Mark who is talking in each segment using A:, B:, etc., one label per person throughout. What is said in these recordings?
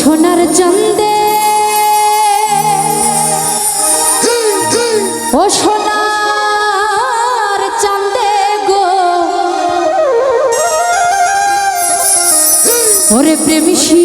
A: সোনার চন্দে ও সোনার চন্দে গো। ওরে প্রেমিসী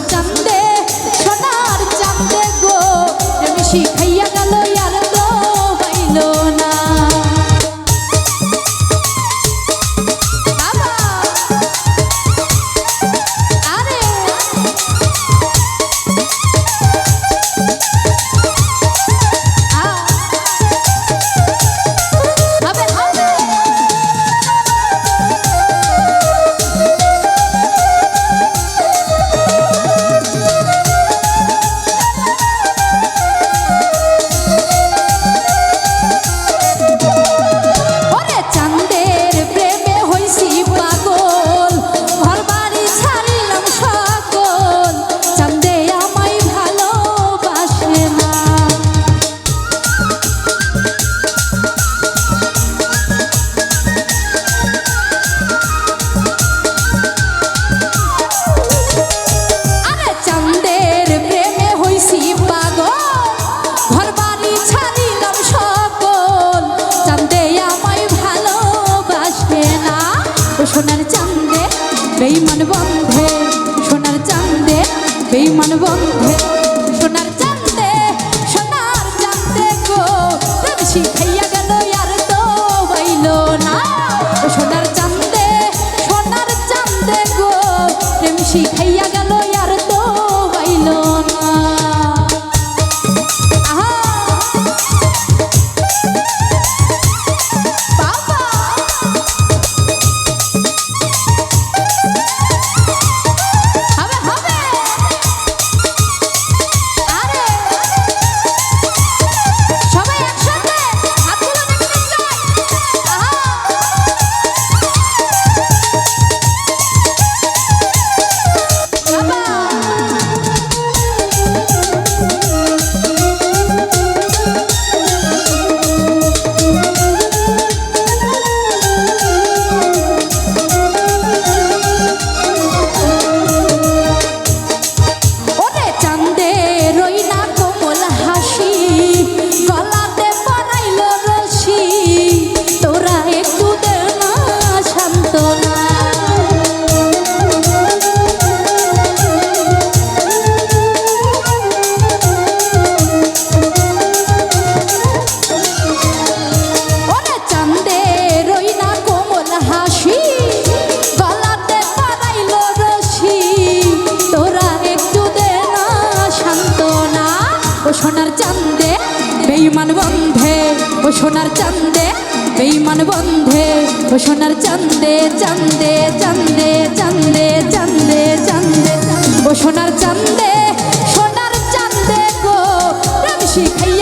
A: 去开呀！সোনার চান্দে বেইমান বন্ধে। ও সোনার চান্দে চান্দে চান্দে চান্দে চান্দে চান্দে ও সোনার চান্দে সোনার চান্দে গো। রাম শিখাইয়া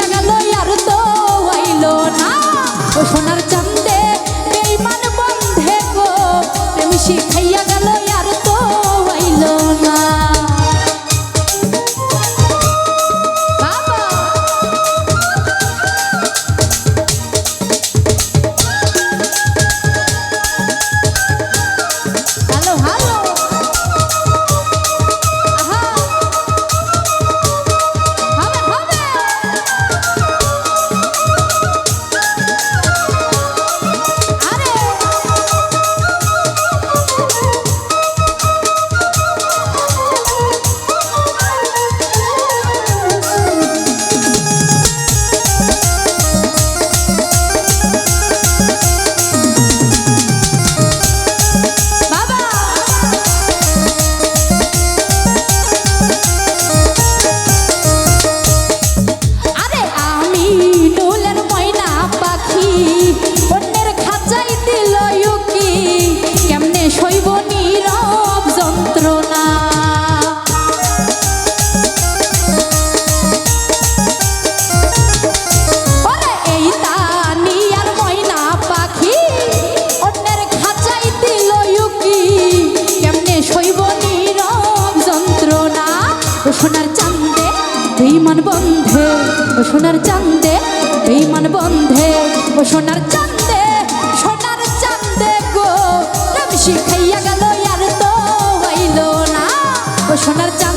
A: সোনার চা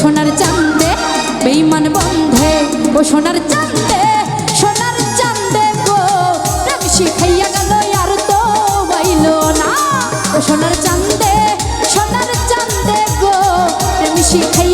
A: সোনার চান্দে বেইমান বন্ধে, ও সোনার চান্দে সোনার চান্দে গো। রাম শিখাইয়া গেল আর তো বাইল না। ও সোনার চান্দে সোনার চান্দে গো। রাম শিখাইয়া